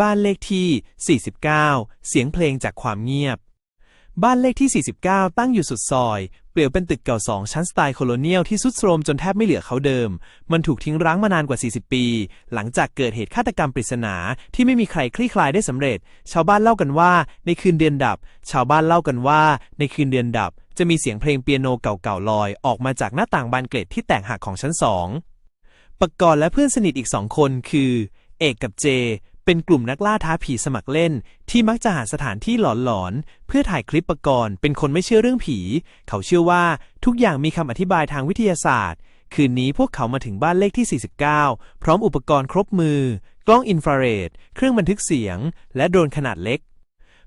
บ้านเลขที่ 49 เสียงเพลงจากความเงียบ บ้านเลขที่ 49 ตั้งอยู่สุดซอย เปลี่ยวเป็นตึกเก่าสองชั้นสไตล์โคโลเนียลที่สุดโทรมจนแทบไม่เหลือเขาเดิม มันถูกทิ้งร้างมานานกว่า 40 ปี หลังจากเกิดเหตุฆาตกรรมปริศนาที่ไม่มีใครคลี่คลายได้สำเร็จ ชาวบ้านเล่ากันว่า ในคืนเดือนดับ ชาวบ้านเล่ากันว่า ในคืนเดือนดับ จะมีเสียงเพลงเปียโนเก่าๆลอย ออกมาจากหน้าต่างบานเกล็ดที่แตกหักของชั้นสองปกรณ์และเพื่อนสนิทอีกสองคนคือ เอกกับเจ เป็นกลุ่มนักล่าท้าผีสมัครเล่น ที่มักจะหาสถานที่หลอนๆ เพื่อถ่ายคลิปประกรณ์เป็นคนไม่เชื่อเรื่องผี เขาเชื่อว่าทุกอย่างมีคำอธิบายทางวิทยาศาสตร์ คืนนี้พวกเขามาถึงบ้านเลขที่ 49 พร้อมอุปกรณ์ครบมือ กล้องอินฟราเรด เครื่องบันทึกเสียง และโดรนขนาดเล็ก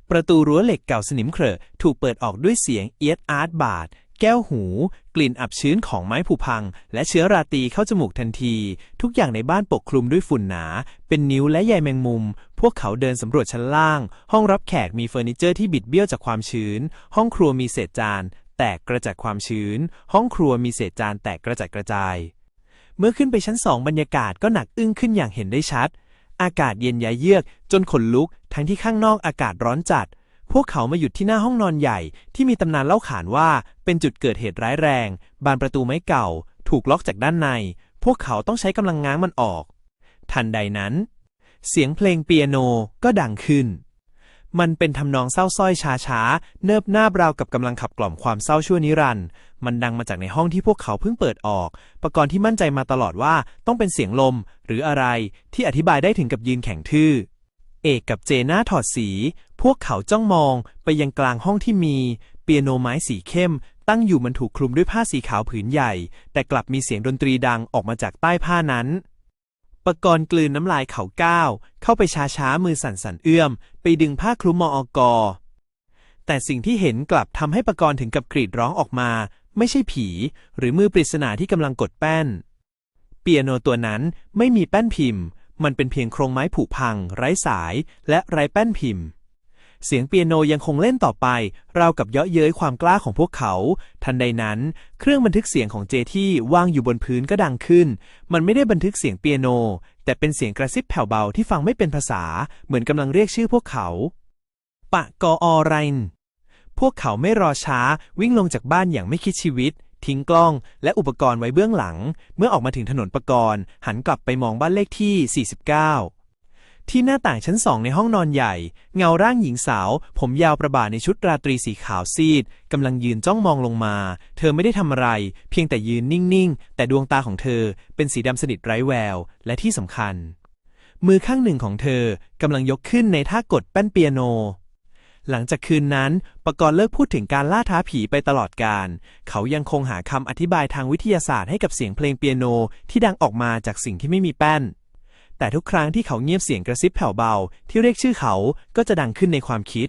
ประตูรั้วเหล็กเก่าสนิมเขรอะถูกเปิดออกด้วยเสียงเอียดอาร์ตบาด แก้วหู กลิ่นอับชื้นของไม้ผุพัง และเชื้อราตีเข้าจมูกทันที ทุกอย่างในบ้านปกคลุมด้วยฝุ่นหนา เป็นนิ้วและใยแมงมุม พวกเขาเดินสำรวจชั้นล่าง ห้องรับแขกมีเฟอร์นิเจอร์ที่บิดเบี้ยวจากความชื้น ห้องครัวมีเศษจาน แตกกระจัดความชื้น ห้องครัวมีเศษจานแตกกระจัดกระจาย เมื่อขึ้นไปชั้นสองบรรยากาศก็หนักอึ้งขึ้นอย่างเห็นได้ชัด อากาศเย็นยาเยือกจนขนลุก ทั้งที่ข้างนอกอากาศร้อนจัด พวกเขามาหยุดที่หน้าห้องนอนใหญ่ที่มีตำนานเล่าขานว่าเป็นจุดเกิดเหตุร้ายแรง บานประตูไม้เก่า ถูกล็อกจากด้านใน พวกเขาต้องใช้กำลังง้างมันออก ทันใดนั้น เสียงเพลงเปียโนก็ดังขึ้น มันเป็นทำนองเศร้าสร้อยช้าช้าๆ เนิบนาบราวกับกำลังขับกล่อมความเศร้าชั่วนิรันดร์มันดังมาจากในห้องที่พวกเขาเพิ่งเปิดออก ประกรณ์ที่มั่นใจมาตลอดว่าต้องเป็นเสียงลมหรืออะไรที่อธิบายได้ถึงกับยืนแข็งทื่อ เอกกับเจน่าถอดสี พวกเขาจ้องมองไปยังกลางห้องที่มี เปียโนไม้สีเข้ม ตั้งอยู่มันถูกคลุมด้วยผ้าสีขาวผืนใหญ่ แต่กลับมีเสียงดนตรีดังออกมาจากใต้ผ้านั้น ปกรณ์กลืนน้ำลายเขาก้าว เข้าไปช้าๆมือสั่นสันๆเอื้อม ไปดึงผ้าคลุมมออกอแต่สิ่งที่เห็นกลับทำให้ปกรณ์ถึงกับกรีดร้องออกมา ไม่ใช่ผี หรือมือปริศนาที่กำลังกดแป้น เปียโนตัวนั้นไม่มีแป้นพิมพ์ มันเป็นเพียงโครงไม้ผุพัง ไร้สายและไร้แป้นพิมพ์ เสียงเปียโนยังคงเล่นต่อไป ราวกับเยาะเย้ยความกล้าของพวกเขา ทันใดนั้น เครื่องบันทึกเสียงของเจที่วางอยู่บนพื้นก็ดังขึ้น มันไม่ได้บันทึกเสียงเปียโน แต่เป็นเสียงกระซิบแผ่วเบาที่ฟังไม่เป็นภาษา เหมือนกำลังเรียกชื่อพวกเขา ปะกออไรนพวกเขาไม่รอช้าวิ่งลงจากบ้านอย่างไม่คิดชีวิต ทิ้งกล้องและอุปกรณ์ไว้เบื้องหลัง เมื่อออกมาถึงถนนประกรณ์หันกลับไปมองบ้านเลขที่ 49 ที่หน้าต่างชั้นสองในห้องนอนใหญ่ เงาร่างหญิงสาว ผมยาวประบาในชุดราตรีสีขาวซีดกำลังยืนจ้องมองลงมา เธอไม่ได้ทำอะไร เพียงแต่ยืนนิ่งๆ แต่ดวงตาของเธอเป็นสีดำสนิทไร้แวว และที่สำคัญ มือข้างหนึ่งของเธอกำลังยกขึ้นในท่ากดแป้นเปียโน หลังจากคืนนั้น ปกรณ์เลิกพูดถึงการล่าท้าผีไปตลอดการ เขายังคงหาคำอธิบายทางวิทยาศาสตร์ให้กับเสียงเพลงเปียโนที่ดังออกมาจากสิ่งที่ไม่มีแป้น แต่ทุกครั้งที่เขาเงียบเสียงกระซิบแผ่วเบาที่เรียกชื่อเขาก็จะดังขึ้นในความคิด